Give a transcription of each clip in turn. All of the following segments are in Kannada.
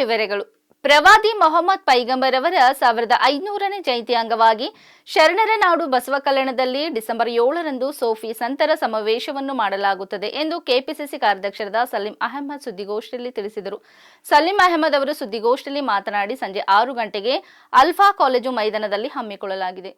ವಿವರಗಳು. ಪ್ರವಾದಿ ಮೊಹಮ್ಮದ್ ಪೈಗಂಬರ್ ಅವರ ಸಾವಿರದ ಐನೂರನೇ ಜಯಂತಿ ಅಂಗವಾಗಿ ಶರಣರ ನಾಡು ಬಸವ ಕಲ್ಯಾಣದಲ್ಲಿ ಡಿಸೆಂಬರ್ ಏಳರಂದು ಸೋಫಿ ಸಂತರ ಸಮಾವೇಶವನ್ನು ಮಾಡಲಾಗುತ್ತದೆ ಎಂದು ಕೆಪಿಸಿಸಿ ಕಾರ್ಯಾಧ್ಯಕ್ಷರಾದ ಸಲೀಂ ಅಹಮದ್ ಸುದ್ದಿಗೋಷ್ಠಿಯಲ್ಲಿ ತಿಳಿಸಿದರು. ಸಲೀಂ ಅಹಮದ್ ಅವರು ಸುದ್ದಿಗೋಷ್ಠಿಯಲ್ಲಿ ಮಾತನಾಡಿ, ಸಂಜೆ ಆರು ಗಂಟೆಗೆ ಅಲ್ಫಾ ಕಾಲೇಜು ಮೈದಾನದಲ್ಲಿ ಹಮ್ಮಿಕೊಳ್ಳಲಾಗಿದೆ.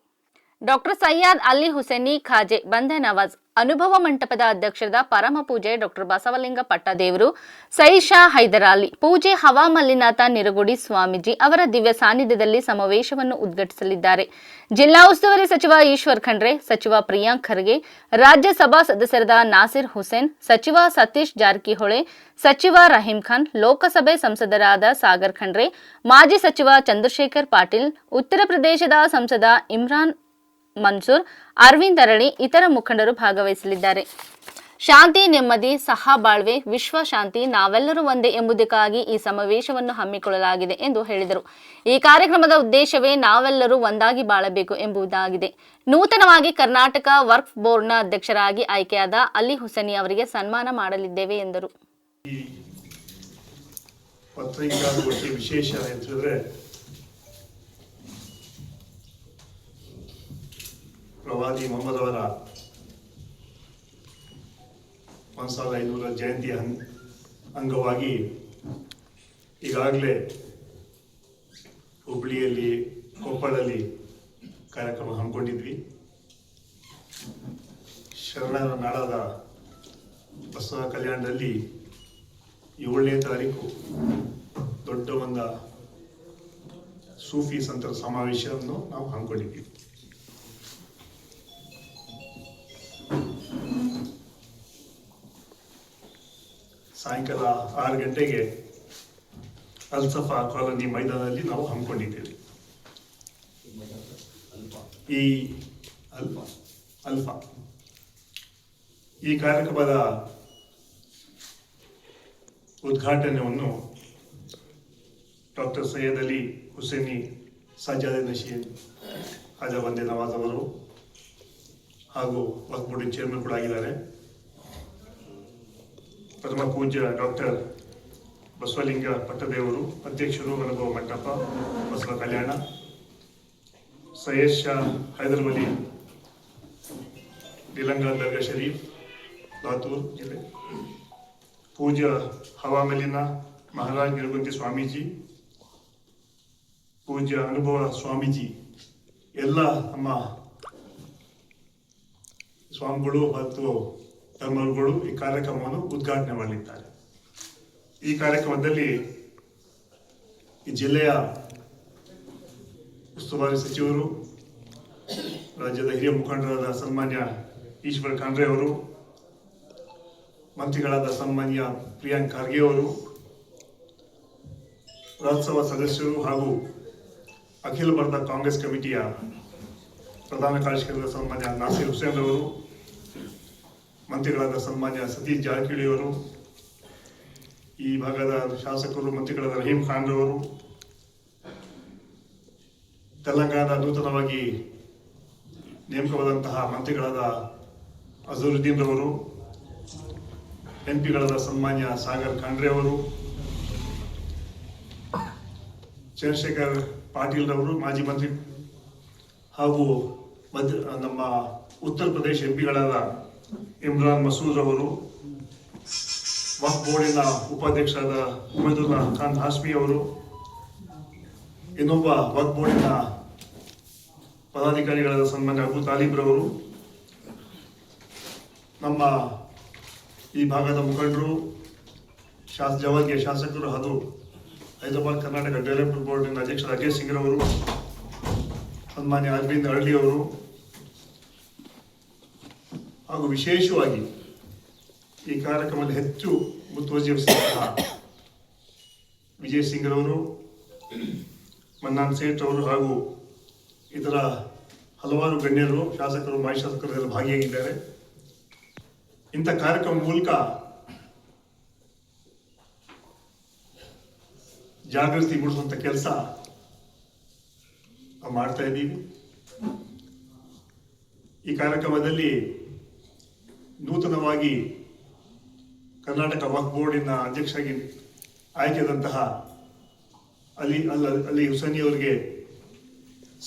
ಡಾಕ್ಟರ್ ಸಯ್ಯದ್ ಅಲಿ ಹುಸೇನಿ ಖಾಜೆ ಬಂದೆ ನವಾಜ್ ಅನುಭವ ಮಂಟಪದ ಅಧ್ಯಕ್ಷರಾದ ಪರಮ ಪೂಜೆ ಡಾಕ್ಟರ್ ಬಸವಲಿಂಗ ಪಟ್ಟದೇವರು ಸೈಷಾ ಹೈದರಾಲಿ, ಪೂಜೆ ಹವಾಮಲ್ಲಿನಾಥ ನಿರಗುಡಿ ಸ್ವಾಮೀಜಿ ಅವರ ದಿವ್ಯ ಸಾನ್ನಿಧ್ಯದಲ್ಲಿ ಸಮಾವೇಶವನ್ನು ಉದ್ಘಾಟಿಸಲಿದ್ದಾರೆ. ಜಿಲ್ಲಾ ಉಸ್ತುವಾರಿ ಸಚಿವ ಈಶ್ವರ್ ಖಂಡ್ರೆ, ಸಚಿವ ಪ್ರಿಯಾಂಕ್ ಖರ್ಗೆ, ರಾಜ್ಯಸಭಾ ಸದಸ್ಯರಾದ ನಾಸಿರ್ ಹುಸೇನ್, ಸಚಿವ ಸತೀಶ್ ಜಾರಕಿಹೊಳೆ, ಸಚಿವ ರಹೀಂ ಖಾನ್, ಲೋಕಸಭೆ ಸಂಸದರಾದ ಸಾಗರ್ ಖಂಡ್ರೆ, ಮಾಜಿ ಸಚಿವ ಚಂದ್ರಶೇಖರ್ ಪಾಟೀಲ್, ಉತ್ತರ ಪ್ರದೇಶದ ಸಂಸದ ಇಮ್ರಾನ್ ಮನ್ಸೂರ್, ಅರವಿಂದ್ ಅರಳಿ ಇತರ ಮುಖಂಡರು ಭಾಗವಹಿಸಲಿದ್ದಾರೆ. ಶಾಂತಿ, ನೆಮ್ಮದಿ ಸಹಬಾಳ್ವೆ ವಿಶ್ವ ಶಾಂತಿ, ನಾವೆಲ್ಲರೂ ಒಂದೇ ಎಂಬುದಕ್ಕಾಗಿ ಈ ಸಮಾವೇಶವನ್ನು ಹಮ್ಮಿಕೊಳ್ಳಲಾಗಿದೆ ಎಂದು ಹೇಳಿದರು. ಈ ಕಾರ್ಯಕ್ರಮದ ಉದ್ದೇಶವೇ ನಾವೆಲ್ಲರೂ ಒಂದಾಗಿ ಬಾಳಬೇಕು ಎಂಬುದಾಗಿದೆ. ನೂತನವಾಗಿ ಕರ್ನಾಟಕ ವರ್ಕ್ ಬೋರ್ಡ್ನ ಅಧ್ಯಕ್ಷರಾಗಿ ಆಯ್ಕೆಯಾದ ಅಲಿ ಹುಸೇನಿ ಅವರಿಗೆ ಸನ್ಮಾನ ಮಾಡಲಿದ್ದೇವೆ ಎಂದರು ಈ ಪತ್ರಿಕಾಗೋಷ್ಠಿ ವಿಶೇಷ ಅಂತ ಹೇಳಿದ್ರೆ ಪ್ರವಾದಿ ಮೊಹಮ್ಮದ್ ಅವರ ಒಂದು ಸಾವಿರದ ಐನೂರ ಜಯಂತಿ ಅಂಗವಾಗಿ ಈಗಾಗಲೇ ಹುಬ್ಳಿಯಲ್ಲಿ ಕೊಪ್ಪಳಲ್ಲಿ ಕಾರ್ಯಕ್ರಮ ಹಮ್ಮಿಕೊಂಡಿದ್ವಿ. ಶರಣರ ನಾಳದ ಬಸವ ಕಲ್ಯಾಣದಲ್ಲಿ ಏಳನೇ ತಾರೀಕು ದೊಡ್ಡ ಒಂದು ಸೂಫಿ ಸಂತರ ಸಮಾವೇಶವನ್ನು ನಾವು ಹಮ್ಮಿಕೊಂಡಿದ್ದೀವಿ ಸಾಯಂಕಾಲ ಆರು ಗಂಟೆಗೆ ಅಲ್ಸಫಾ ಕಾಲೋನಿ ಮೈದಾನದಲ್ಲಿ ನಾವು ಹಮ್ಮಿಕೊಂಡಿದ್ದೇವೆ. ಈ ಅಲ್ಫಾ ಅಲ್ಫಾ ಈ ಕಾರ್ಯಕ್ರಮದ ಉದ್ಘಾಟನೆಯನ್ನು ಡಾಕ್ಟರ್ ಸೈಯದ್ ಅಲಿ ಹುಸೇನಿ ಸಜ್ಜಾದ ನಶೀನ್ ಹಾಜಾ ಬಂದೆ ನವಾಜ್ ಅವರು ಹಾಗೂ ವಕ್ಫ್ ಚೇರ್ಮನ್ ಕೂಡ ಆಗಿದ್ದಾರೆ. ಪರಮ ಪೂಜ್ಯ ಡಾಕ್ಟರ್ ಬಸವಲಿಂಗ ಪಟ್ಟದೇವರು, ಅಧ್ಯಕ್ಷರು ಅನುಭವ ಮಂಟಪ, ಬಸವ ಕಲ್ಯಾಣ, ಸೈಯದ್ ಶಾ ಹೈದರ್ ನಿಲಂಗ ದರ್ಗಾ ಶರೀಫ್, ಲಾತೂರ್ ಜಿಲ್ಲೆ. ಪೂಜ್ಯ ಹವಾಮಲಿನ ಮಹಾರಾಜ್ ನಿರ್ಗುಂತಿ ಸ್ವಾಮೀಜಿ, ಪೂಜ್ಯ ಅನುಭವ ಸ್ವಾಮೀಜಿ, ಎಲ್ಲ ನಮ್ಮ ಸ್ವಾಮಿಗಳು ಮತ್ತು ಧರ್ಮರುಗಳು ಈ ಕಾರ್ಯಕ್ರಮವನ್ನು ಉದ್ಘಾಟನೆ ಮಾಡಲಿದ್ದಾರೆ ಈ ಕಾರ್ಯಕ್ರಮದಲ್ಲಿ ಈ ಜಿಲ್ಲೆಯ ಉಸ್ತುವಾರಿ ಸಚಿವರು, ರಾಜ್ಯದ ಹಿರಿಯ ಮುಖಂಡರಾದ ಸನ್ಮಾನ್ಯ ಈಶ್ವರ್ ಖಂಡ್ರೆ ಅವರು, ಮಂತ್ರಿಗಳಾದ ಸನ್ಮಾನ್ಯ ಪ್ರಿಯಾಂಕ್ ಖರ್ಗೆ ಅವರು, ರಾಜ್ಯಸಭಾ ಸದಸ್ಯರು ಹಾಗೂ ಅಖಿಲ ಭಾರತ ಕಾಂಗ್ರೆಸ್ ಕಮಿಟಿಯ ಪ್ರಧಾನ ಕಾರ್ಯದರ್ಶಿಯಾದ ಸನ್ಮಾನ್ಯ ನಾಸೀರ್ ಹುಸೇನ್ ಅವರು ಮಂತ್ರಿಗಳಾದ ಸನ್ಮಾನ್ಯ ಸತೀಶ್ ಜಾರಕಿಹೊಳಿ ಅವರು ಈ ಭಾಗದ ಶಾಸಕರು, ಮಂತ್ರಿಗಳಾದ ರಹೀಂ ಖಾನ್ ಅವರು ತೆಲಂಗಾಣದ ನೂತನವಾಗಿ ನೇಮಕವಾದಂತಹ ಮಂತ್ರಿಗಳಾದ ಅಜರುದ್ದೀನ್ ರವರು ಎಂ ಪಿಗಳಾದ ಸನ್ಮಾನ್ಯ ಸಾಗರ್ ಖಾಂಡ್ರೆ ಅವರು ಚಂದ್ರಶೇಖರ್ ಪಾಟೀಲ್ ರವರು ಮಾಜಿ ಮಂತ್ರಿ ಹಾಗೂ ಮಧ್ಯ ನಮ್ಮ ಉತ್ತರ ಪ್ರದೇಶ ಎಂ ಪಿಗಳಾದ ಇಮ್ರಾನ್ ಮಸೂದ್ ಅವರು, ವಕ್ಫ್ ಬೋರ್ಡಿನ ಉಪಾಧ್ಯಕ್ಷರಾದ ಉಮೇದುಲ್ಲಾ ಖಾನ್ ಹಾಸ್ಮಿ ಅವರು, ಇನ್ನೊಬ್ಬ ವಕ್ಫ್ ಬೋರ್ಡಿನ ಪದಾಧಿಕಾರಿಗಳಾದ ಸನ್ಮಾನ್ಯ ಅಬು ತಾಲಿಬ್ ರವರು, ನಮ್ಮ ಈ ಭಾಗದ ಮುಖಂಡರು, ಶಾಸ ಜವಾಗೆ ಶಾಸಕರು ಹಾಗೂ ಹೈದರಾಬಾದ್ ಕರ್ನಾಟಕ ಡೆವಲಪ್ಮೆಂಟ್ ಬೋರ್ಡಿನ ಅಧ್ಯಕ್ಷ ಅಜಯ್ ಸಿಂಗ್ರವರು, ಸನ್ಮಾನ್ಯ ಅರವಿಂದ್ ಅರಳಿ ಅವರು ಹಾಗೂ ವಿಶೇಷವಾಗಿ ಈ ಕಾರ್ಯಕ್ರಮದಲ್ಲಿ ಹೆಚ್ಚು ಮುತುವರ್ಜಿ ವಹಿಸಿದಂತಹ ವಿಜಯ್ ಸಿಂಗ್ ಅವರು ಮನ್ನಾನ್ ಸೇಠ್ ಅವರು ಹಾಗೂ ಇತರ ಹಲವಾರು ಗಣ್ಯರು, ಶಾಸಕರು, ಮಾಜಿ ಶಾಸಕರು ಎಲ್ಲ ಭಾಗಿಯಾಗಿದ್ದಾರೆ. ಇಂಥ ಕಾರ್ಯಕ್ರಮ ಮೂಲಕ ಜಾಗೃತಿ ಮೂಡಿಸುವಂಥ ಕೆಲಸ ಮಾಡ್ತಾ ಇದ್ದೀವಿ. ಈ ಕಾರ್ಯಕ್ರಮದಲ್ಲಿ ನೂತನವಾಗಿ ಕರ್ನಾಟಕ ವಕ್ಫ್ ಬೋರ್ಡಿನ ಅಧ್ಯಕ್ಷರಾಗಿ ಆಯ್ಕೆಯಾದಂತಹ ಅಲಿ ಅಲ್ಲ ಅಲಿ ಹುಸೇನಿ ಅವರಿಗೆ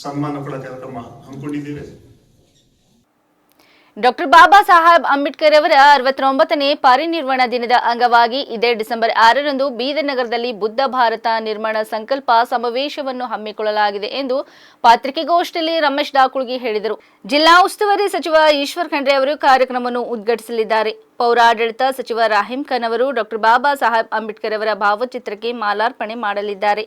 ಸನ್ಮಾನ ಕೊಡೋ ಕಾರ್ಯಕ್ರಮ ಹಮ್ಮಿಕೊಂಡಿದ್ದೇವೆ. ಡಾಕ್ಟರ್ ಬಾಬಾ ಸಾಹೇಬ್ ಅಂಬೇಡ್ಕರ್ ಅವರ ಅರವತ್ತೊಂಬತ್ತನೇ ಪರಿನಿರ್ವಾಣ ದಿನದ ಅಂಗವಾಗಿ ಇದೇ ಡಿಸೆಂಬರ್ ಆರರಂದು ಬೀದರ್ ನಗರದಲ್ಲಿ ಬುದ್ಧ ಭಾರತ ನಿರ್ಮಾಣ ಸಂಕಲ್ಪ ಸಮಾವೇಶವನ್ನು ಹಮ್ಮಿಕೊಳ್ಳಲಾಗಿದೆ ಎಂದು ಪತ್ರಿಕೆಗೋಷ್ಠಿಯಲ್ಲಿ ರಮೇಶ್ ಡಾಕುಳ್ಗಿ ಹೇಳಿದರು. ಜಿಲ್ಲಾ ಉಸ್ತುವಾರಿ ಸಚಿವ ಈಶ್ವರ್ ಖಂಡ್ರೆ ಅವರು ಕಾರ್ಯಕ್ರಮವನ್ನು ಉದ್ಘಾಟಿಸಲಿದ್ದಾರೆ. ಪೌರಾಡಳಿತ ಸಚಿವ ರಾಹಿಂ ಖಾನ್ ಅವರು ಡಾಕ್ಟರ್ ಬಾಬಾ ಸಾಹೇಬ್ ಅಂಬೇಡ್ಕರ್ ಅವರ ಭಾವಚಿತ್ರಕ್ಕೆ ಮಾಲಾರ್ಪಣೆ ಮಾಡಲಿದ್ದಾರೆ.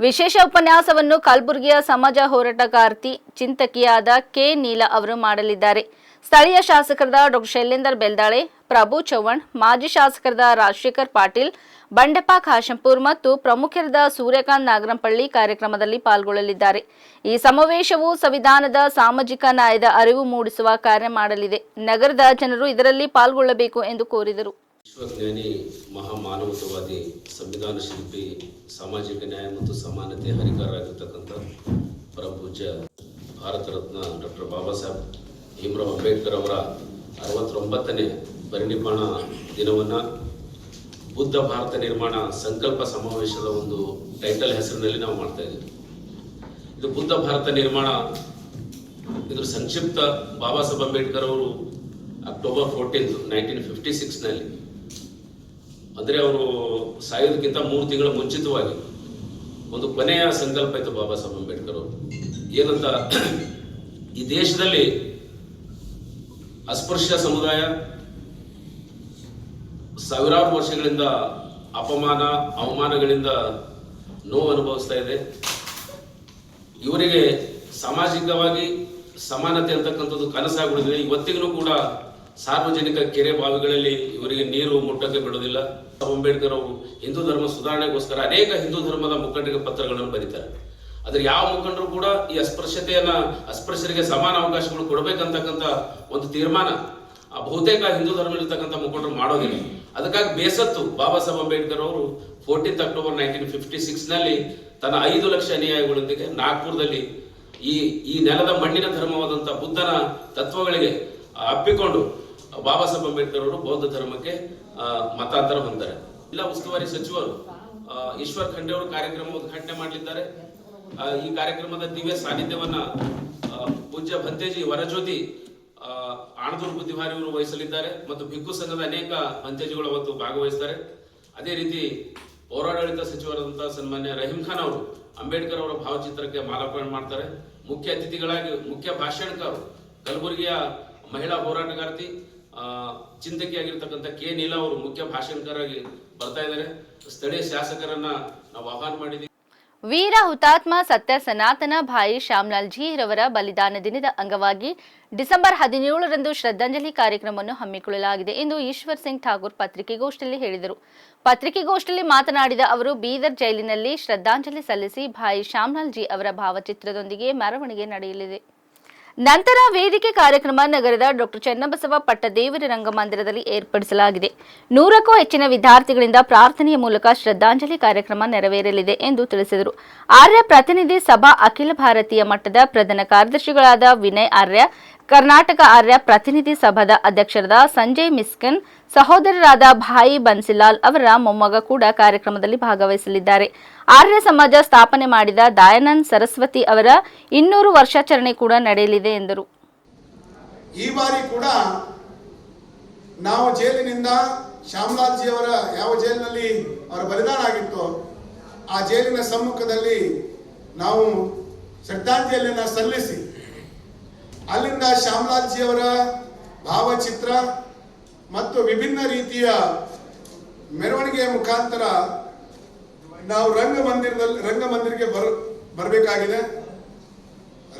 ವಿಶೇಷ ಉಪನ್ಯಾಸವನ್ನು ಕಲಬುರಗಿಯ ಸಮಾಜ ಹೋರಾಟಗಾರ್ತಿ ಚಿಂತಕಿಯಾದ ಕೆ. ನೀಲ ಅವರು ಮಾಡಲಿದ್ದಾರೆ. ಸ್ಥಳೀಯ ಶಾಸಕರಾದ ಡಾಕ್ಟರ್ ಶೈಲೇಂದರ್ ಬೆಲ್ದಾಳೆ, ಪ್ರಭು ಚೌಹಾಣ್ ಮಾಜಿ ಶಾಸಕರಾದ ರಾಜಶೇಖರ್ ಪಾಟೀಲ್, ಬಂಡೆಪ್ಪ ಖಾಶಂಪುರ್ ಮತ್ತು ಪ್ರಮುಖರಾದ ಸೂರ್ಯಕಾಂತ್ ನಾಗರಂಪಳ್ಳಿ ಕಾರ್ಯಕ್ರಮದಲ್ಲಿ ಪಾಲ್ಗೊಳ್ಳಲಿದ್ದಾರೆ. ಈ ಸಮಾವೇಶವು ಸಂವಿಧಾನದ ಸಾಮಾಜಿಕ ನ್ಯಾಯದ ಅರಿವು ಮೂಡಿಸುವ ಕಾರ್ಯ ಮಾಡಲಿದೆ. ನಗರದ ಜನರು ಇದರಲ್ಲಿ ಪಾಲ್ಗೊಳ್ಳಬೇಕು ಎಂದು ಕೋರಿದರು. ವಿಶ್ವಜ್ಞಾನಿ, ಮಹಾಮಾನವತವಾದಿ, ಸಂವಿಧಾನ ಶಿಲ್ಪಿ, ಸಾಮಾಜಿಕ ನ್ಯಾಯ ಮತ್ತು ಸಮಾನತೆ ಪ್ರಭುಜ ಭಾರತ ರತ್ನ ಡಾಕ್ಟರ್ ಬಾಬಾ ಸಾಹೇಬ್ ಭೀಮರಾವ್ ಅಂಬೇಡ್ಕರ್ ಅವರ ಅರವತ್ತೊಂಬತ್ತನೇ ಪರಿನಿರ್ಮಾಣ ದಿನವನ್ನು ಬುದ್ಧ ಭಾರತ ನಿರ್ಮಾಣ ಸಂಕಲ್ಪ ಸಮಾವೇಶದ ಒಂದು ಟೈಟಲ್ ಹೆಸರಿನಲ್ಲಿ ನಾವು ಮಾಡ್ತಾ ಇದ್ದೀವಿ. ಇದು ಬುದ್ಧ ಭಾರತ ನಿರ್ಮಾಣ, ಇದ್ರ ಸಂಕ್ಷಿಪ್ತ ಬಾಬಾ ಸಾಹೇಬ್ ಅಂಬೇಡ್ಕರ್ ಅವರು ಅಕ್ಟೋಬರ್ ಫೋರ್ಟೀನ್ ನೈನ್ಟೀನ್ ಫಿಫ್ಟಿ ಸಿಕ್ಸ್ನಲ್ಲಿ ಅಂದರೆ ಅವರು ಸಾಯೋದಕ್ಕಿಂತ ಮೂರು ತಿಂಗಳ ಮುಂಚಿತವಾಗಿ ಒಂದು ಕೊನೆಯ ಸಂಕಲ್ಪ ಇತ್ತು ಬಾಬಾ ಸಾಹೇಬ್ ಅಂಬೇಡ್ಕರ್ ಅವರು. ಏನಂತ, ಈ ದೇಶದಲ್ಲಿ ಅಸ್ಪೃಶ್ಯ ಸಮುದಾಯ, ಸಾವಿರಾರು ವರ್ಷಗಳಿಂದ ಅಪಮಾನ, ಅವಮಾನಗಳಿಂದ ನೋವು ಅನುಭವಿಸ್ತಾ ಇದೆ. ಇವರಿಗೆ ಸಾಮಾಜಿಕವಾಗಿ ಸಮಾನತೆ ಅಂತಕ್ಕಂಥದ್ದು ಕನಸಾಗುವುದಿಲ್ಲ ಇವತ್ತಿಗೂ ಕೂಡ ಸಾರ್ವಜನಿಕ ಕೆರೆ ಬಾವಿಗಳಲ್ಲಿ ಇವರಿಗೆ ನೀರು ಮುಟ್ಟಕ್ಕೆ ಬಿಡೋದಿಲ್ಲ ಅಂಬೇಡ್ಕರ್ ಅವರು ಹಿಂದೂ ಧರ್ಮ ಸುಧಾರಣೆಗೋಸ್ಕರ ಅನೇಕ ಹಿಂದೂ ಧರ್ಮದ ಮುಖಂಡರಿಗೆ ಪತ್ರಗಳನ್ನು ಬರೀತಾರೆ. ಆದ್ರೆ ಯಾವ ಮುಖಂಡರು ಕೂಡ ಈ ಅಸ್ಪೃಶ್ಯತೆಯನ್ನ ಅಸ್ಪೃಶ್ಯರಿಗೆ ಸಮಾನ ಅವಕಾಶಗಳು ಕೊಡಬೇಕಂತಕ್ಕಂಥ ಒಂದು ತೀರ್ಮಾನ ಆ ಬಹುತೇಕ ಹಿಂದೂ ಧರ್ಮದಲ್ಲಿರ್ತಕ್ಕಂಥ ಮುಖಂಡರು ಮಾಡೋದಿಲ್ಲ. ಅದಕ್ಕಾಗಿ ಬೇಸತ್ತು ಬಾಬಾ ಸಾಹೇಬ್ ಅಂಬೇಡ್ಕರ್ ಅವರು ಫೋರ್ಟೀನ್ತ್ ಅಕ್ಟೋಬರ್ ನೈನ್ಟೀನ್ ಫಿಫ್ಟಿ ಸಿಕ್ಸ್ನಲ್ಲಿ ತನ್ನ ಐದು ಲಕ್ಷ ಅನುಯಾಯಿಗಳೊಂದಿಗೆ ನಾಗ್ಪುರದಲ್ಲಿ ಈ ಈ ನೆಲದ ಮಣ್ಣಿನ ಧರ್ಮವಾದಂಥ ಬುದ್ಧನ ತತ್ವಗಳಿಗೆ ಅಪ್ಪಿಕೊಂಡು ಬಾಬಾ ಸಾಹೇಬ್ ಅಂಬೇಡ್ಕರ್ ಅವರು ಬೌದ್ಧ ಧರ್ಮಕ್ಕೆ ಮತಾಂತರ ಹೊಂದಾರೆ ಜಿಲ್ಲಾ ಉಸ್ತುವಾರಿ ಸಚಿವರು ಈಶ್ವರ್ ಖಂಡೆ ಅವರು ಕಾರ್ಯಕ್ರಮ ಉದ್ಘಾಟನೆ ಮಾಡಲಿದ್ದಾರೆ. ಈ ಕಾರ್ಯಕ್ರಮದ ದಿವ್ಯ ಸಾನ್ನಿಧ್ಯವನ್ನ ಪೂಜ್ಯ ಭಂತೇಜಿ ವರಜ್ಯೋತಿ ಆಣದೂರು ಬುದ್ಧಿವಾರಿ ಅವರು ವಹಿಸಲಿದ್ದಾರೆ ಮತ್ತು ಭಿಕ್ಕು ಸಂಘದ ಅನೇಕ ಭಂತೇಜಿಗಳು ಅವತ್ತು ಭಾಗವಹಿಸ್ತಾರೆ ಅದೇ ರೀತಿ ಪೌರಾಡಳಿತ ಸಚಿವರಾದಂತಹ ಸನ್ಮಾನ್ಯ ರಹೀಂ ಖಾನ್ ಅವರು ಅಂಬೇಡ್ಕರ್ ಅವರ ಭಾವಚಿತ್ರಕ್ಕೆ ಮಾಲಾರ್ಪಣೆ ಮಾಡ್ತಾರೆ. ಮುಖ್ಯ ಅತಿಥಿಗಳಾಗಿ, ಮುಖ್ಯ ಭಾಷಣಕಾರರು ಕಲಬುರಗಿಯ ಮಹಿಳಾ ಹೋರಾಟಗಾರ್ತಿ ಚಿಂತಕಿಯಾಗಿರ್ತಕ್ಕಂಥ ಕೆ. ನೀಲಾ ಅವರು ಮುಖ್ಯ ಭಾಷಣಕಾರರಾಗಿ ಬರ್ತಾ ಇದ್ದಾರೆ. ಸ್ಥಳೀಯ ಶಾಸಕರನ್ನ ನಾವು ಆಹ್ವಾನ ಮಾಡಿದ್ದೀವಿ. ವೀರ ಹುತಾತ್ಮ ಸತ್ಯ ಸನಾತನ ಭಾಯಿ ಶ್ಯಾಮ್ಲಾಲ್ ಜೀರವರ ಬಲಿದಾನ ದಿನದ ಅಂಗವಾಗಿ ಡಿಸೆಂಬರ್ ಹದಿನೇಳರಂದು ಶ್ರದ್ಧಾಂಜಲಿ ಕಾರ್ಯಕ್ರಮವನ್ನು ಹಮ್ಮಿಕೊಳ್ಳಲಾಗಿದೆ ಎಂದು ಈಶ್ವರ್ ಸಿಂಗ್ ಠಾಕೂರ್ ಪತ್ರಿಕೆಗೋಷ್ಠಿಯಲ್ಲಿ ಹೇಳಿದರು. ಪತ್ರಿಕೆಗೋಷ್ಠಿಯಲ್ಲಿ ಮಾತನಾಡಿದ ಅವರು, ಬೀದರ್ ಜೈಲಿನಲ್ಲಿ ಶ್ರದ್ಧಾಂಜಲಿ ಸಲ್ಲಿಸಿ ಭಾಯಿ ಶ್ಯಾಮ್ಲಾಲ್ ಜಿ ಅವರ ಭಾವಚಿತ್ರದೊಂದಿಗೆ ಮೆರವಣಿಗೆ ನಡೆಯಲಿದೆ. ನಂತರ ವೇದಿಕೆ ಕಾರ್ಯಕ್ರಮ ನಗರದ ಡಾಕ್ಟರ್ ಚನ್ನಬಸವ ಪಟ್ಟದೇವರ ರಂಗಮಂದಿರದಲ್ಲಿ ಏರ್ಪಡಿಸಲಾಗಿದೆ. ನೂರಕ್ಕೂ ಹೆಚ್ಚಿನ ವಿದ್ಯಾರ್ಥಿಗಳಿಂದ ಪ್ರಾರ್ಥನೆಯ ಮೂಲಕ ಶ್ರದ್ಧಾಂಜಲಿ ಕಾರ್ಯಕ್ರಮ ನೆರವೇರಲಿದೆ ಎಂದು ತಿಳಿಸಿದರು. ಆರ್ಯ ಪ್ರತಿನಿಧಿ ಸಭಾ ಅಖಿಲ ಭಾರತೀಯ ಮಟ್ಟದ ಪ್ರಧಾನ ಕಾರ್ಯದರ್ಶಿಗಳಾದ ವಿನಯ್ ಆರ್ಯ, ಕರ್ನಾಟಕ ಆರ್ಯ ಪ್ರತಿನಿಧಿ ಸಭಾದ ಅಧ್ಯಕ್ಷರಾದ ಸಂಜಯ್ ಮಿಸ್ಕನ್ ಸಹೋದರರಾದ ಭಾಯಿ ಬನ್ಸಿಲಾಲ್ ಅವರ ಮೊಮ್ಮಗ ಕೂಡ ಕಾರ್ಯಕ್ರಮದಲ್ಲಿ ಭಾಗವಹಿಸಲಿದ್ದಾರೆ. ಆರ್ಯ ಸಮಾಜ ಸ್ಥಾಪನೆ ಮಾಡಿದ ದಯಾನಂದ್ ಸರಸ್ವತಿ ಅವರ ಇನ್ನೂರು ವರ್ಷಾಚರಣೆ ಕೂಡ ನಡೆಯಲಿದೆ ಎಂದರು. ಈ ಬಾರಿ ಕೂಡ ನಾವು ಜೈಲಿನಿಂದ ಶ್ಯಾಮಲಾಲ್ಜಿ ಅವರ ಯಾವ ಜೈಲಿನಲ್ಲಿ ಅವರ ಬಲಿದಾನ ಆಗಿತ್ತು ಆ ಜೈಲಿನ ಸಮ್ಮುಖದಲ್ಲಿ ನಾವು ಶ್ರದ್ಧಾಂಜಲಿಯನ್ನು ಸಲ್ಲಿಸಿ ಅಲ್ಲಿಂದ ಶ್ಯಾಮಲಾಲ್ಜಿ ಅವರ ಭಾವಚಿತ್ರ ಮತ್ತು ವಿಭಿನ್ನ ರೀತಿಯ ಮೆರವಣಿಗೆಯ ಮುಖಾಂತರ ನಾವು ರಂಗಮಂದಿರದಲ್ಲಿ ರಂಗಮಂದಿರಕ್ಕೆ ಬರ್, ಬರಬೇಕಾಗಿದೆ.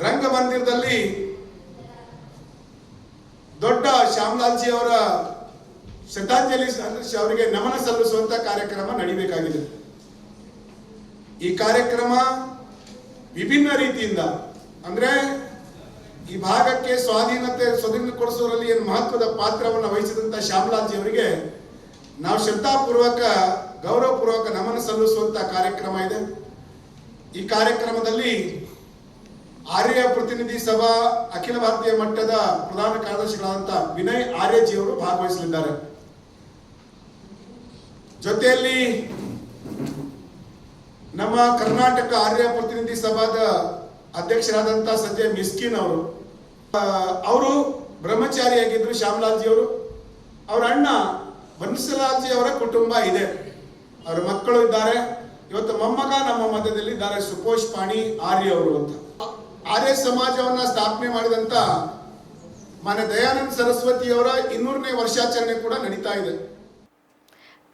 ರಂಗಮಂದಿರದಲ್ಲಿ ದೊಡ್ಡ ಶ್ಯಾಮಲಾಲ್ಜಿ ಅವರ ಶ್ರದ್ಧಾಂಜಲಿ ಅವರಿಗೆ ನಮನ ಸಲ್ಲಿಸುವಂತ ಕಾರ್ಯಕ್ರಮ ನಡಿಬೇಕಾಗಿದೆ. ಈ ಕಾರ್ಯಕ್ರಮ ವಿಭಿನ್ನ ರೀತಿಯಿಂದ, ಅಂದ್ರೆ ಈ ಭಾಗಕ್ಕೆ ಸ್ವಾಧೀನತೆ ಸ್ವಾಧೀನಗೊಳಿಸುವಲ್ಲಿ ಏನು ಮಹತ್ವದ ಪಾತ್ರವನ್ನು ವಹಿಸಿದಂತ ಶ್ಯಾಮಲಾಜಿ ಅವರಿಗೆ ನಾವು ಶ್ರದ್ಧಾಪೂರ್ವಕ, ಗೌರವಪೂರ್ವಕ ನಮನ ಸಲ್ಲಿಸುವಂತ ಕಾರ್ಯಕ್ರಮ ಇದೆ. ಈ ಕಾರ್ಯಕ್ರಮದಲ್ಲಿ ಆರ್ಯ ಪ್ರತಿನಿಧಿ ಸಭಾ ಅಖಿಲ ಭಾರತೀಯ ಮಟ್ಟದ ಪ್ರಧಾನ ಕಾರ್ಯದರ್ಶಿಗಳಾದಂಥ ವಿನಯ್ ಆರ್ಯಜಿ ಅವರು ಭಾಗವಹಿಸಲಿದ್ದಾರೆ. ಜೊತೆಯಲ್ಲಿ ನಮ್ಮ ಕರ್ನಾಟಕ ಆರ್ಯ ಪ್ರತಿನಿಧಿ ಸಭಾದ ಅಧ್ಯಕ್ಷರಾದಂಥ ಸಂಜಯ್ ಮಿಸ್ಕಿನ್ ಅವರು. ಅವರು ಬ್ರಹ್ಮಚಾರಿಯಾಗಿದ್ರು ಶ್ಯಾಮಲಾಲ್ಜಿ ಅವರು ಅವರ ಅಣ್ಣ ಬನ್ಸಲಾಲ್ಜಿ ಅವರ ಕುಟುಂಬ ಇದೆ. ಅವರ ಮಕ್ಕಳು ಇದ್ದಾರೆ. ಇವತ್ತು ಮೊಮ್ಮಗ ನಮ್ಮ ಮಧ್ಯದಲ್ಲಿ ಇದ್ದಾರೆ ಸುಪೋಷ್ ಪಾಣಿ ಆರ್ಯ ಅವರು ಅಂತ. ಆರ್ಯ ಸಮಾಜವನ್ನ ಸ್ಥಾಪನೆ ಮಾಡಿದಂತ ಮಾನ್ಯ ದಯಾನಂದ ಸರಸ್ವತಿಯವರ ಇನ್ನೂರನೇ ವರ್ಷಾಚರಣೆ ಕೂಡ ನಡೀತಾ ಇದೆ.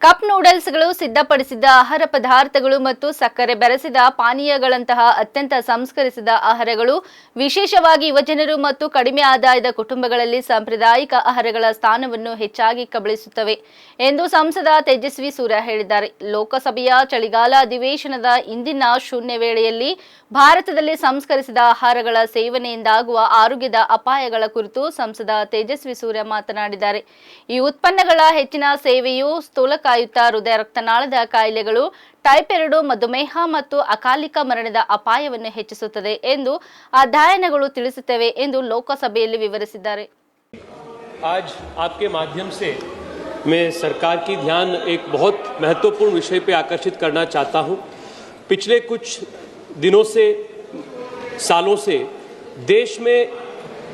ಕಪ್ ನೂಡಲ್ಸ್ಗಳು ಸಿದ್ಧಪಡಿಸಿದ ಆಹಾರ ಪದಾರ್ಥಗಳು ಮತ್ತು ಸಕ್ಕರೆ ಬೆರೆಸಿದ ಪಾನೀಯಗಳಂತಹ ಅತ್ಯಂತ ಸಂಸ್ಕರಿಸಿದ ಆಹಾರಗಳು, ವಿಶೇಷವಾಗಿ ಯುವಜನರು ಮತ್ತು ಕಡಿಮೆ ಆದಾಯದ ಕುಟುಂಬಗಳಲ್ಲಿ ಸಾಂಪ್ರದಾಯಿಕ ಆಹಾರಗಳ ಸ್ಥಾನವನ್ನು ಹೆಚ್ಚಾಗಿ ಕಬಳಿಸುತ್ತವೆ ಎಂದು ಸಂಸದ ತೇಜಸ್ವಿ ಸೂರ್ಯ ಹೇಳಿದ್ದಾರೆ. ಲೋಕಸಭೆಯ ಚಳಿಗಾಲ ಅಧಿವೇಶನದ ಇಂದಿನ ಶೂನ್ಯ ವೇಳೆಯಲ್ಲಿ ಭಾರತದಲ್ಲಿ ಸಂಸ್ಕರಿಸಿದ ಆಹಾರಗಳ ಸೇವನೆಯಿಂದಾಗುವ ಆರೋಗ್ಯದ ಅಪಾಯಗಳ ಕುರಿತು ಸಂಸದ ತೇಜಸ್ವಿ ಸೂರ್ಯ ಮಾತನಾಡಿದ್ದಾರೆ. ಈ ಉತ್ಪನ್ನಗಳ ಹೆಚ್ಚಿನ ಸೇವೆಯು ಸ್ಥೂಲಕಾಯುತ ಹೃದಯ ರಕ್ತನಾಳದ ಕಾಯಿಲೆಗಳು ಟೈಪ್ ಎರಡು ಮಧುಮೇಹ ಮತ್ತು ಅಕಾಲಿಕ ಮರಣದ ಅಪಾಯವನ್ನು ಹೆಚ್ಚಿಸುತ್ತದೆ ಎಂದು ಅಧ್ಯಯನಗಳು ತಿಳಿಸುತ್ತವೆ ಎಂದು ಲೋಕಸಭೆಯಲ್ಲಿ ವಿವರಿಸಿದ್ದಾರೆ आज आपके माध्यम से मैं सरकार की ध्यान एक बहुत महत्वपूर्ण विषय पे आकर्षित करना चाहता हूँ पिछले कुछ दिनों से सालों से देश में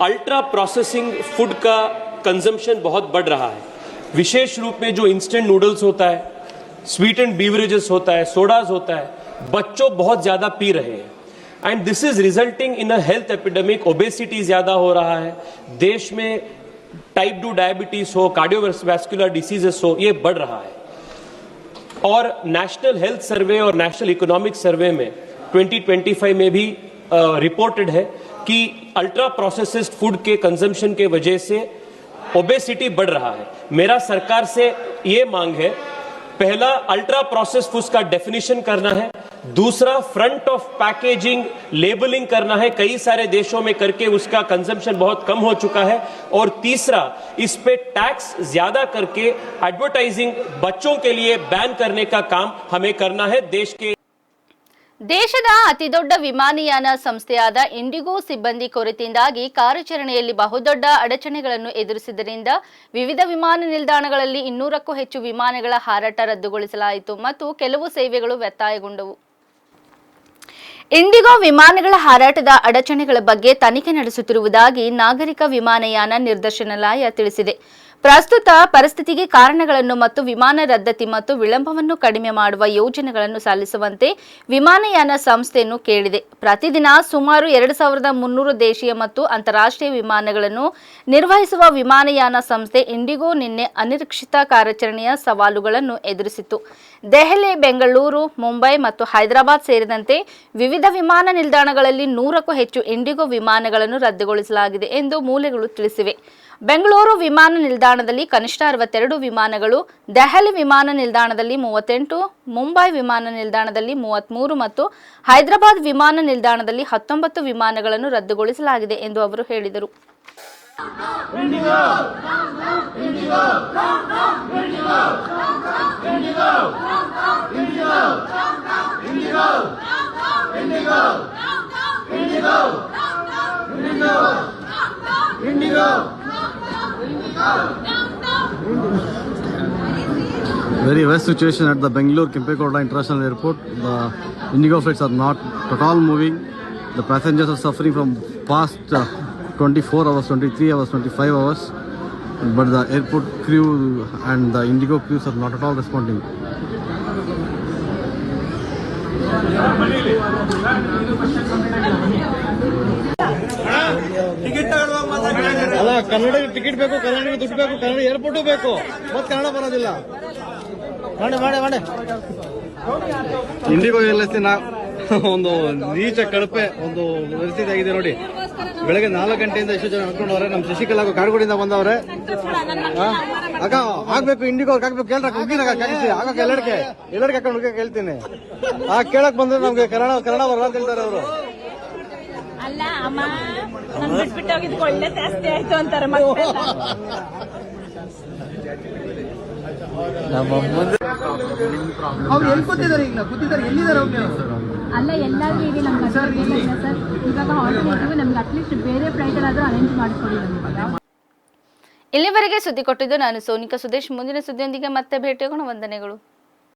अल्ट्रा प्रोसेसिंग फूड का कंजम्पशन बहुत बढ़ रहा है विशेष रूप में जो इंस्टेंट नूडल्स होता है स्वीट एंड बीवरेजेस होता है सोडाज होता है, बच्चों बहुत ज़्यादा पी रहे हैं। And this is resulting in a health epidemic obesity ज़्यादा हो रहा है, देश में टाइप टू डायबिटीज़ हो कार्डियोवैस्कुलर डिसीजेस हो, ये बढ़ रहा है। और नेशनल हेल्थ सर्वे और नेशनल इकोनॉमिक सर्वे में 2025 में भी रिपोर्टेड है कि अल्ट्रा प्रोसेस्ड फ़ूड के कंजम्पशन के वजह से ओबेसिटी बढ़ रहा है। मेरा सरकार से ये मांग है, पहला अल्ट्रा प्रोसेस फूड्स का डेफिनेशन करना है, दूसरा फ्रंट ऑफ़ पैकेजिंग लेबलिंग करना है। कई सारे देशों में करके उसका कंजम्पशन बहुत कम हो चुका है। और तीसरा, इस पे टैक्स ज़्यादा करके एडवर्टाइजिंग बच्चों के लिए बैन करने का काम हमें करना है। देश के ದೇಶದ ಅತಿದೊಡ್ಡ ವಿಮಾನಯಾನ ಸಂಸ್ಥೆಯಾದ ಇಂಡಿಗೋ ಸಿಬ್ಬಂದಿ ಕೊರತೆಯಿಂದಾಗಿ ಕಾರ್ಯಾಚರಣೆಯಲ್ಲಿ ಬಹುದೊಡ್ಡ ಅಡಚಣೆಗಳನ್ನು ಎದುರಿಸಿದ್ದರಿಂದ ವಿವಿಧ ವಿಮಾನ ನಿಲ್ದಾಣಗಳಲ್ಲಿ ಇನ್ನೂರಕ್ಕೂ ಹೆಚ್ಚು ವಿಮಾನಗಳ ಹಾರಾಟ ರದ್ದುಗೊಳಿಸಲಾಯಿತು ಮತ್ತು ಕೆಲವು ಸೇವೆಗಳು ವ್ಯತ್ಯಯಗೊಂಡವು ಇಂಡಿಗೋ ವಿಮಾನಗಳ ಹಾರಾಟದ ಅಡಚಣೆಗಳ ಬಗ್ಗೆ ತನಿಖೆ ನಡೆಸುತ್ತಿರುವುದಾಗಿ ನಾಗರಿಕ ವಿಮಾನಯಾನ ನಿರ್ದೇಶನಾಲಯ ತಿಳಿಸಿದೆ. ಪ್ರಸ್ತುತ ಪರಿಸ್ಥಿತಿಗೆ ಕಾರಣಗಳನ್ನು ಮತ್ತು ವಿಮಾನ ರದ್ದತಿ ಮತ್ತು ವಿಳಂಬವನ್ನು ಕಡಿಮೆ ಮಾಡುವ ಯೋಜನೆಗಳನ್ನು ಸಲ್ಲಿಸುವಂತೆ ವಿಮಾನಯಾನ ಸಂಸ್ಥೆಯನ್ನು ಕೇಳಿದೆ. ಪ್ರತಿದಿನ ಸುಮಾರು ಎರಡು ಸಾವಿರದ ಮುನ್ನೂರು ದೇಶೀಯ ಮತ್ತು ಅಂತಾರಾಷ್ಟ್ರೀಯ ವಿಮಾನಗಳನ್ನು ನಿರ್ವಹಿಸುವ ವಿಮಾನಯಾನ ಸಂಸ್ಥೆ ಇಂಡಿಗೋ ನಿನ್ನೆ ಅನಿರೀಕ್ಷಿತ ಕಾರ್ಯಾಚರಣೆಯ ಸವಾಲುಗಳನ್ನು ಎದುರಿಸಿತು ದೆಹಲಿ, ಬೆಂಗಳೂರು, ಮುಂಬೈ ಮತ್ತು ಹೈದರಾಬಾದ್ ಸೇರಿದಂತೆ ವಿವಿಧ ವಿಮಾನ ನಿಲ್ದಾಣಗಳಲ್ಲಿ ನೂರಕ್ಕೂ ಹೆಚ್ಚು ಇಂಡಿಗೋ ವಿಮಾನಗಳನ್ನು ರದ್ದುಗೊಳಿಸಲಾಗಿದೆ ಎಂದು ಮೂಲಗಳು ತಿಳಿಸಿವೆ. ಬೆಂಗಳೂರು ವಿಮಾನ ನಿಲ್ದಾಣದಲ್ಲಿ ಕನಿಷ್ಠ ಅರವತ್ತೆರಡು ವಿಮಾನಗಳು ದೆಹಲಿ ವಿಮಾನ ನಿಲ್ದಾಣದಲ್ಲಿ ಮೂವತ್ತೆಂಟು ಮುಂಬೈ ವಿಮಾನ ನಿಲ್ದಾಣದಲ್ಲಿ ಮೂವತ್ತ್ಮೂರು ಮತ್ತು ಹೈದರಾಬಾದ್ ವಿಮಾನ ನಿಲ್ದಾಣದಲ್ಲಿ ಹತ್ತೊಂಬತ್ತು ವಿಮಾನಗಳನ್ನು ರದ್ದುಗೊಳಿಸಲಾಗಿದೆ ಎಂದು ಅವರು ಹೇಳಿದರು very worst situation at the Bangalore Kempegowda International Airport. The Indigo flights are not at all moving. The passengers are suffering from past uh, 24 hours, 23 hours, 25 hours. But the airport crew and the Indigo crews are not at all responding. ಅಲ್ಲ ಕನ್ನಡ ಟಿಕೆಟ್ ಬೇಕು ಕನ್ನಡ ದುಡ್ಡು ಬೇಕು ಕನ್ನಡ ಏರ್ಪೋರ್ಟು ಬೇಕು ಮತ್ತೆ ಇಂಡಿಗೋ ಏರ್ಲೈನ್ಸ್ ನಾ ಒಂದು ನೀಚ ಕಳಪೆ ಒಂದು ಪರಿಸ್ಥಿತಿ ಆಗಿದೆ ನೋಡಿ. ಬೆಳಗ್ಗೆ ನಾಲ್ಕು ಗಂಟೆಯಿಂದ ಎಷ್ಟು ಜನ ಅನ್ಕೊಂಡವ್ರೆ ನಮ್ಮ ಶಶಿಕಲಾ ಕಾರ್ಗೋಡಿಂದ ಬಂದವ್ರೆ? ಅಕ್ಕ ಆಗ್ಬೇಕು ಇಂಡಿಗೋ ಹಾಕ್ಬೇಕು ಕೇಳ್ರ ಹುಡುಗಿನಾಗ ಕಳಿಸಿ ಆಗಕ್ಕೆ ಎಲ್ಲರಿಗೆ ಎಲ್ಲರಿಗೆ ಹಾಕೊಂಡು ಹುಡುಗಿ ಕೇಳ್ತೀನಿ. ಆ ಕೇಳಕ್ ಬಂದ್ರೆ ನಮ್ಗೆ ಕನ್ನಡ ಕನ್ನಡ ಬರಲ್ಲ ಅಂತ ಹೇಳ್ತಾರೆ ಅವರು. ಅಲ್ಲ ಅಮ್ಮ ಬಿಟ್ಬಿಟ್ಟು ಹೋಗಿದ್ ಒಳ್ಳೆ ಜಾಸ್ತಿ ಆಯ್ತು ಅಂತಾರೆ ಮಕ್ಕಳೆಲ್ಲ ಅಲ್ಲ ಎಲ್ಲರಿಗೂ ಈಗ ನಮ್ಗೆ ಸರ್ ಇವಾಗ ಆಲ್ಟರ್ನೇಟಿವ್ ನಮ್ಗೆ ಅಟ್ಲೀಸ್ಟ್ ಬೇರೆ ಪ್ರೈಟಲ್ ಆದ್ರೂ ಅರೇಂಜ್ ಮಾಡಿಕೊಡಿ ನಮ್ಗೆ. ಇಲ್ಲಿವರೆಗೆ ಸುದ್ದಿ ಕೊಟ್ಟಿದ್ದು ನಾನು ಸೋನಿಕಾ ಸುದೇಶ್. ಮುಂದಿನ ಸುದ್ದಿಯೊಂದಿಗೆ ಮತ್ತೆ ಭೇಟಿಯಾಗೋಣ. ವಂದನೆಗಳು.